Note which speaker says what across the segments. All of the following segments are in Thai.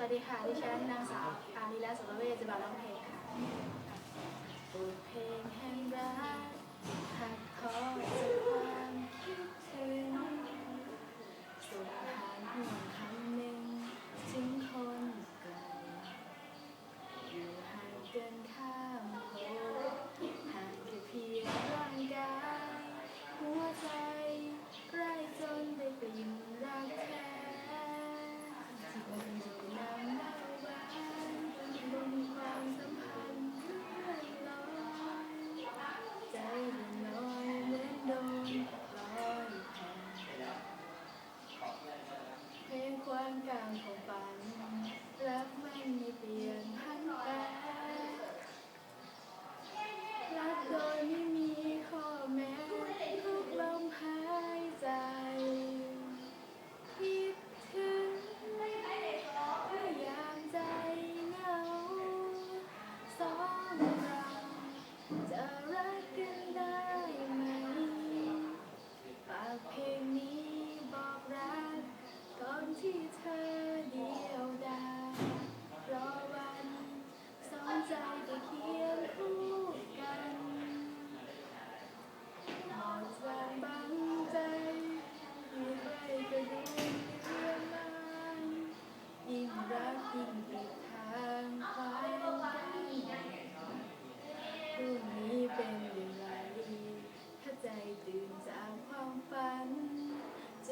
Speaker 1: วัสดีค่ะ ดิฉันนางสาวอาลีลาสุรเวชจะบาร้องเพลงค่ะ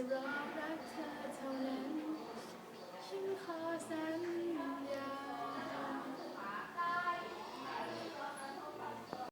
Speaker 1: Google.